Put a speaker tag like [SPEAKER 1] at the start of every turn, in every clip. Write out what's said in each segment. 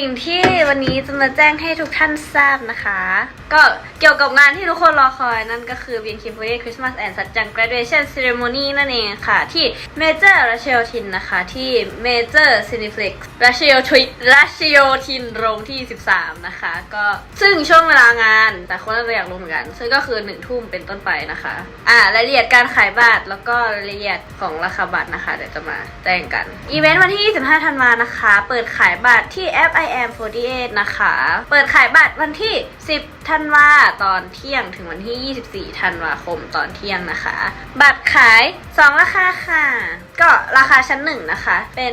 [SPEAKER 1] สิ่งที่วันนี้จะมาแจ้งให้ทุกท่านทราบนะคะ ก็เกี่ยวกับงานที่ทุกคนรอคอยนั่นก็คือ BNK48 Christmas and สัจจัง Graduation Ceremony นั่นเองค่ะ ที่ Major รัชโยธินนะคะ ที่ Major Cineplex รัชโยธินรัชโยธินโรงที่ 13 นะคะ ก็ซึ่งช่วงเวลางาน แต่คนน่าจะอยากรู้เหมือนกัน ซึ่งก็คือ 1 ทุ่มเป็นต้นไปนะคะ อ่ารายละเอียดการขายบัตรแล้วก็รายละเอียดของราคาบัตรนะคะเดี๋ยวจะมาแจ้งกันอีเวนต์วันที่ 25 ธันวานะคะ เปิดขายบัตรที่แอป i am 48 นะคะ เปิดขายบัตรวันที่ 10 ธันวาตอนเที่ยงถึงวันที่ 24 ธันวาคมตอนเที่ยงนะคะ บัตรขาย 2 ราคาค่ะ ก็ราคาชั้น 1 นะคะ เป็น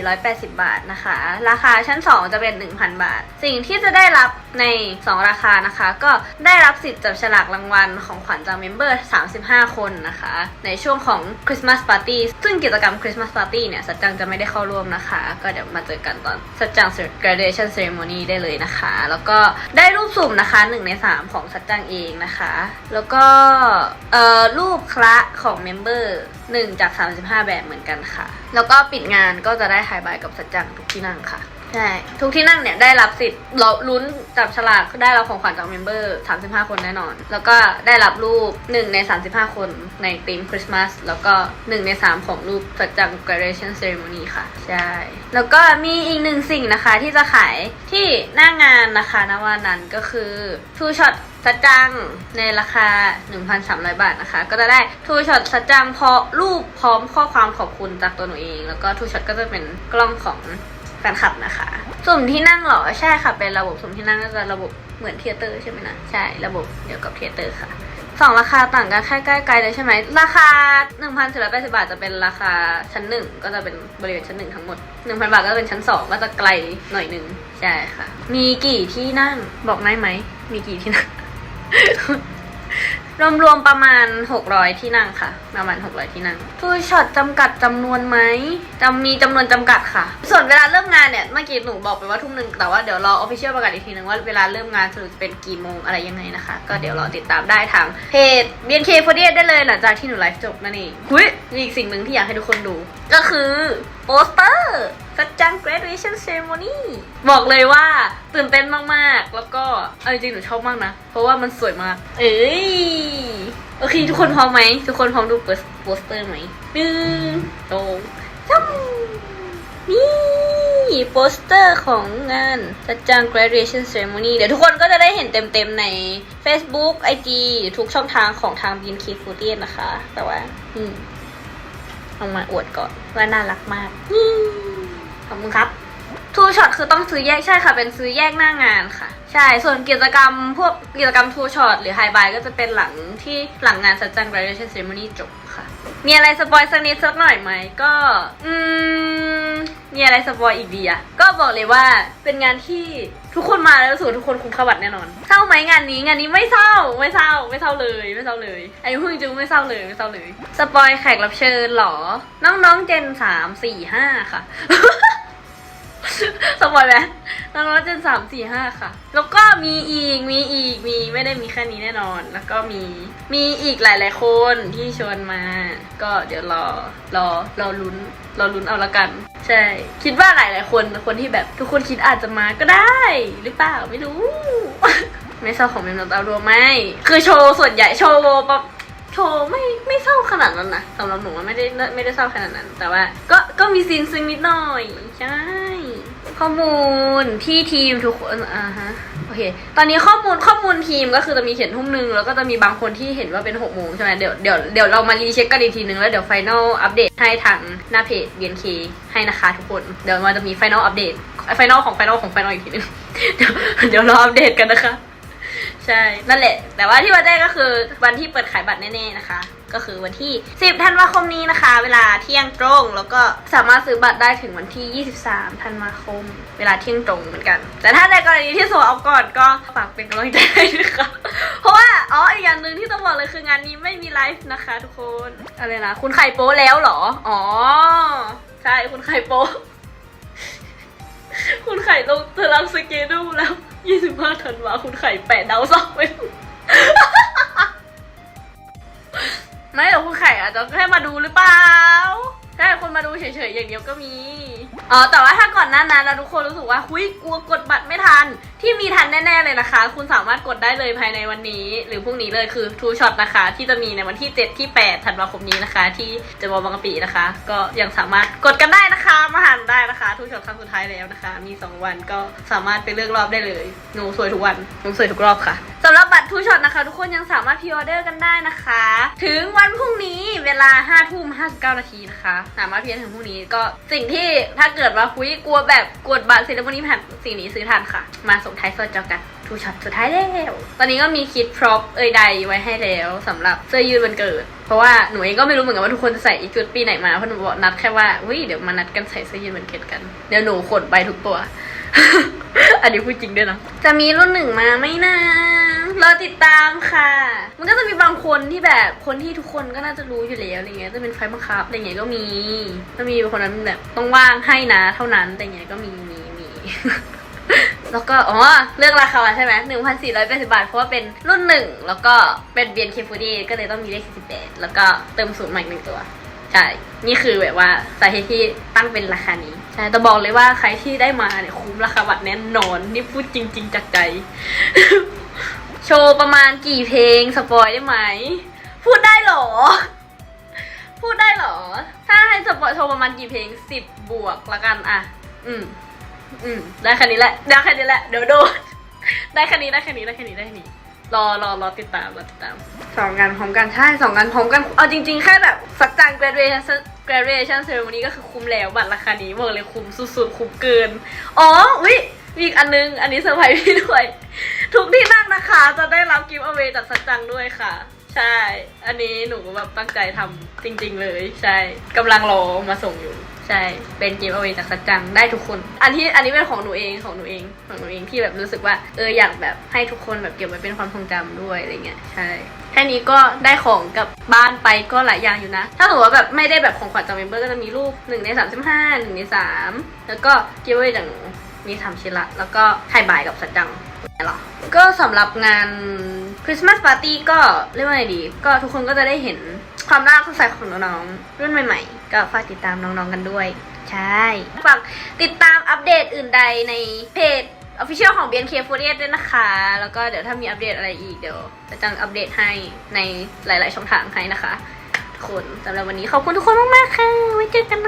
[SPEAKER 1] 1,480 บาทนะคะ ราคาชั้น 2 จะเป็น 1,000 บาท สิ่งที่จะได้รับใน 2 ราคานะคะ ก็ได้รับสิทธิ์จับฉลากรางวัลของขวัญจากเมมเบอร์ 35 คนนะคะ ในช่วงของคริสต์มาสปาร์ตี้ซึ่งกิจกรรมคริสต์มาสปาร์ตี้เนี่ย สัจจังจะไม่ได้เข้าร่วมนะคะ ก็เดี๋ยวมาเจอกันตอนสัจจัง graduation ceremony ได้เลยนะคะ แล้วก็ได้รูปสุ่มนะคะ 1 ใน 3 ของสัจจังเองนะคะ แล้วก็เอ่อรูปคละของเมมเบอร์1จาก 35 แบบเหมือนกันค่ะ แล้วก็ปิดงานก็จะได้ไฮบายกับสัจจังทุกที่นั่งค่ะ ใช่ ทุกที่นั่งเนี่ยได้รับสิทธิ์เราลุ้นจับฉลากได้รับของขวัญจากเมมเบอร์ 35 คนแน่นอน แล้วก็ได้รับรูป 1 ใน 35 คนในธีมคริสต์มาสแล้วก็ 1 ใน 3 ของรูปสัจจัง graduation ceremony ค่ะ ใช่ แล้วก็มีอีกหนึ่งสิ่งนะคะที่จะขายที่หน้างานนะคะณวันนั้นก็คือ Two Shot สัจจังในราคา 1,300 บาทนะคะ ก็จะได้ Two Shot สัจจังพอรูปพร้อมข้อความขอบคุณจากตัวหนูเอง แล้วก็ Two Shot ก็จะเป็นกล้องของ แฟนคลับนะคะ สุ่มที่นั่งเหรอใช่ค่ะ เป็นระบบสุ่มที่นั่งก็จะระบบเหมือนเทเตอร์ใช่ไหมนะใช่ระบบเดียวกับเทเตอร์ค่ะสองราคาต่างกันแค่ใกล้ๆเลยใช่ไหม ราคา 1,480 บาทจะเป็นราคาชั้นหนึ่งก็จะเป็นบริเวณชั้นหนึ่งทั้งหมด 1,000 บาทก็จะเป็นชั้นสองก็จะไกลหน่อยหนึ่งใช่ค่ะ มีกี่ที่นั่งบอกได้ไหม มีกี่ที่นั่ง รวมๆประมาณ 600 ที่นั่งค่ะ ประมาณ 600 ที่นั่งทูช็อตจำกัดจำนวนไหมจำมีจำนวนจำกัดค่ะ ส่วนเวลาเริ่มงานเนี่ย เมื่อกี้หนูบอกไปว่าทุ่มหนึ่งแต่ว่าเดี๋ยวรอออฟฟิเชียลประกาศอีกทีนึงว่าเวลาเริ่มงานสรุปจะเป็นกี่โมงอะไรยังไงนะคะ ก็เดี๋ยวรอติดตามได้ทางเพจ BNK48 ได้เลยหลังจากที่หนูไลฟ์จบนั่นเองหุ้ยมีอีกสิ่งหนึ่งที่อยากให้ทุกคนดู ก็คือโปสเตอร์ สัจจัง graduation ceremony บอกเลยว่าตื่นเต้นมากๆ แล้วก็เอาจริงๆหนูชอบมากนะ เพราะว่ามันสวยมาก เอ้ย โอเค ทุกคนพร้อมไหม ทุกคนพร้อมดูโปสเตอร์ไหมหนึ่งสองสามนี่โปสเตอร์ของงานสัจจัง graduation ceremony เดี๋ยวทุกคนก็จะได้เห็นเต็มๆใน Facebook IG ทุกช่องทางของทาง BNK48 นะคะ แต่ว่า อืมเอามาอวดก่อนว่าน่ารักมากนี่ ขอบคุณครับทูช็อตคือต้องซื้อแยกใช่ค่ะ เป็นซื้อแยกหน้างานค่ะ ใช่ส่วนกิจกรรมพวกกิจกรรมทูช็อตหรือไฮบายก็จะเป็นหลังที่หลังงานสัจจัง graduation ceremony จบค่ะ มีอะไรสปอยสักนิดสักหน่อยไหมก็ อืม มีอะไรสปอยอีกดีอะก็บอกเลยว่าเป็นงานที่ทุกคนมาแล้วรู้สึกว่าทุกคนคุ้มค่าบัตรแน่นอนเศร้าไหมงานนี้งานนี้ไม่เศร้าไม่เศร้าไม่เศร้าเลยไม่เศร้าเลยไอ้พึ่งจึงไม่เศร้าเลยไม่เศร้าเลยสปอยแขกรับเชิญหรอ น้องๆเจนสามสี่ห้าค่ะ สปอยไหมน้องๆเจนสามสี่ห้าค่ะ แล้วก็มีอีก มีอีก มีไม่ได้มีแค่นี้แน่นอน แล้วก็มี มีอีกหลาย ๆ คนที่ชวนมา ก็เดี๋ยวรอ รอ รอลุ้น รอลุ้นเอาละกัน ใช่ คิดว่าหลาย ๆ คน คนที่แบบทุกคนคิดอาจจะมาก็ได้ หรือเปล่า ไม่รู้ ไม่เศร้าของเมมโนตารัวไหม คือโชว์ส่วนใหญ่โชว์ปะโชว์ไม่ไม่เศร้าขนาดนั้นนะสำหรับหนูว่าไม่ได้ไม่ได้เศร้าขนาดนั้น แต่ว่า ก็ก็มีซีนซึ้งนิดหน่อยใช่ ข้อมูลที่ทีมทุกคนอ่าฮะโอเค ตอนนี้ข้อมูลข้อมูลทีมก็คือจะมีเขียนทุ่มหนึ่งแล้วก็จะมีบางคนที่เห็นว่าเป็นหกโมงใช่ไหมเดี๋ยวเดี๋ยวเดี๋ยวเรามารีเช็คกันอีกทีนึงแล้วเดี๋ยวไฟนอลอัปเดตให้ทางหน้าเพจ BNK ให้นะคะทุกคน เดี๋ยวมันจะมีไฟนอลอัปเดตไฟนอลของไฟนอลของไฟนอลอีกทีนึงเดี๋ยวเดี๋ยวรออัปเดตกันนะคะ ใช่นั่นแหละ แต่ว่าที่มาแจ้ก็คือวันที่เปิดขายบัตรแน่ๆนะคะ ก็คือวันที่ 10 ธันวาคมนี้นะคะ เวลาเที่ยงตรง แล้วก็สามารถซื้อบัตรได้ถึงวันที่ 23 ธันวาคม เวลาเที่ยงตรงเหมือนกัน แต่ถ้าในกรณีที่โซเอาก่อนก็ฝากเป็นกำลังใจให้นะคะเพราะว่าอ๋ออีกอย่างหนึ่งที่ต้องบอกเลยคืองานนี้ไม่มีไลฟ์นะคะทุกคนอะไรนะคุณไข่โป๊แล้วเหรอ อ๋อ ใช่คุณไข่โป๊คุณไข่ลงตารางสเกดูแล้ว 25 ธันวาคุณไข่แปะดาวสองไป ไม่หรอกคุณไข่อาจจะแค่มาดูหรือเปล่าแค่คนมาดูเฉยๆอย่างเดียวก็มีอ๋อแต่ว่าถ้าก่อนหน้านั้นแล้วทุกคนรู้สึกว่าหุยกลัวกดบัตรไม่ทัน ที่มีทันแน่ๆเลยนะคะ คุณสามารถกดได้เลยภายในวันนี้ หรือพรุ่งนี้เลยคือ True Shot นะคะ ที่จะมีในวันที่ 7 ที่ 8 ธันวาคมนี้นะคะ ที่จะบอบางกะปินะคะ ก็ยังสามารถกดกันได้นะคะมาหันได้นะคะ True Shot ครั้งสุดท้ายแล้วนะคะ มี 2 วันก็สามารถไปเลือกรอบได้เลยหนูสวยทุกวันหนูสวยทุกรอบค่ะ สำหรับบัตนะคะ ทุกคนยังสามารถพ r ออเดอร์กันได้นะคะ ถึงวันพรุ่งนี้เวลา5ทุ่ม59นาทีนะคะ สามารถพีถึงพรุ่งนี้ก็สิ่งที่ถ้าเกิดว่าคุยกลัวแบบกดบัตรเซเลมอนี่แผ่นสิ่งนี้ซื้อทันค่ะ มาส่งท้ายสดเจอกันทูช็อตสุดท้ายแล้วตอนนี้ก็มีคิดพร็อพเอยใดไว้ให้แล้วสำหรับเสื้อยืดวันเกิด เพราะว่าหนูเองก็ไม่รู้เหมือนกันว่าทุกคนจะใส่อีกชุดปีไหนมาเพราะหนูบอกนัดแค่ว่าเฮ้ยเดี๋ยวมานัดกันใส่เสื้อยืดวันเกิดกันเดี๋ยวหนูขนไปทุกตัว อันนี้พูดจริงด้วยนะจะมีรุ่นหนึ่งมาไหมนะ รอติดตามค่ะ มันก็จะมีบางคนที่แบบคนที่ทุกคนก็น่าจะรู้อยู่แล้วอะไรเงี้ยจะเป็นไฟบังคับอะไรเงี้ยก็มีก็มีคนนั้นแบบต้องว่างให้นะเท่านั้นแต่เงี้ยก็มีมีมี แล้วก็อ๋อเรื่องราคาใช่ไหมหนึ่งพันสี่ร้อยแปดสิบาท เพราะว่าเป็นรุ่นหนึ่งแล้วก็เป็นเบียนเคฟูดีก็เลยต้องมีเลขสี่สิบแปดแล้วก็เติมศูนย์ใหม่หนึ่งตัวใช่ นี่คือแบบว่าสาเหตุที่ตั้งเป็นราคานี้ ใช่ แต่บอกเลยว่าใครที่ได้มาเนี่ยคุ้มราคาบัตรแน่นอน นี่พูดจริง ๆจากใจ โชว์ประมาณกี่เพลงสปอยได้ไหม พูดได้เหรอ พูดได้เหรอ ถ้าให้สปอยโชว์ประมาณกี่เพลงสิบบวกละกันอะ อืม อืม ได้แค่นี้แหละ ได้แค่นี้แหละ เดี๋ยวโดน ได้แค่นี้ได้แค่นี้ได้แค่นี้ได้แค่นี้ รอรอรอติดตามรอติดตาม สองงานพร้อมกันใช่สองงานพร้อมกัน เอาจริง ๆ แค่แบบสักจัง graduation graduation ceremony ก็คือคุ้มแล้วบัตรราคานี้บอกเลยคุ้มสุดๆคุ้มเกิน อ๋อวิมีอีกอันนึง อันนี้เซอร์ไพรส์พี่ด้วย ทุกที่นั่งนะคะ จะได้รับกิฟต์เอาไว้จากสักจังด้วยค่ะ ใช่ อันนี้หนูแบบตั้งใจทำจริง ๆ เลย ใช่กำลังรอมาส่งอยู่ ใช่ เป็นกิฟต์เอาไว้จากสัจจังได้ทุกคน อันที่อันนี้เป็นของหนูเองของหนูเองของหนูเองที่แบบรู้สึกว่าเอออยากแบบให้ทุกคนแบบเก็บไว้เป็นความทรงจำด้วยอะไรเงี้ยใช่แค่นี้ก็ได้ของกับบ้านไปก็หลายอย่างอยู่นะ ถ้าสมมติว่าแบบไม่ได้แบบของขวัญจากเมมเบอร์ก็จะมีรูป1ใน35 1ใน3แล้วก็กิฟต์เอาไว้จากหนูมีสามชิ้นละแล้วก็ถ่บายกับสัจจัง หรอก็สำหรับงานคริสต์มาสปาร์ตี้ก็เรียกว่าไงดี ก็ทุกคนก็จะได้เห็นความน่ารักสดใสของน้องๆรุ่นใหม่ ๆ ก็ฝากติดตามน้องๆกันด้วย ใช่ฝากติดตามอัปเดตอื่นใดในเพจ Official ของ BNK48 ด้วยนะคะ แล้วก็เดี๋ยวถ้ามีอัปเดตอะไรอีกเดี๋ยวจะจังอัปเดตให้ในหลาย ๆ ช่องทางให้นะคะ ทุกคนสำหรับวันนี้ขอบคุณทุกคนมากๆค่ะไว้เจอกันนะ